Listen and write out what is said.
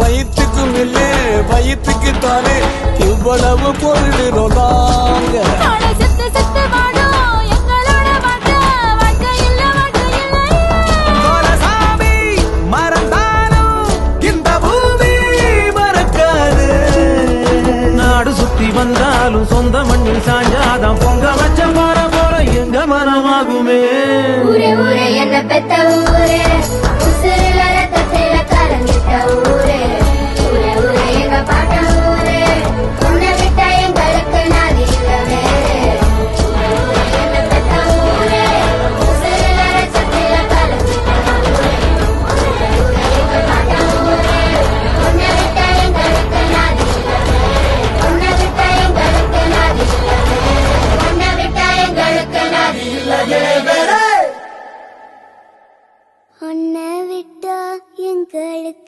வயிற்றுக்கு மில்லு வயிற்றுக்கு தானே இவ்வளவு நாடு சுத்தி வந்தாலும் சொந்த மண்ணில் சாஞ்சாதான் பொங்க வச்ச பாற போல எங்க ஊரே என்ன பெத்த ஊரே உன்னை விட்டா எங்களுக்கு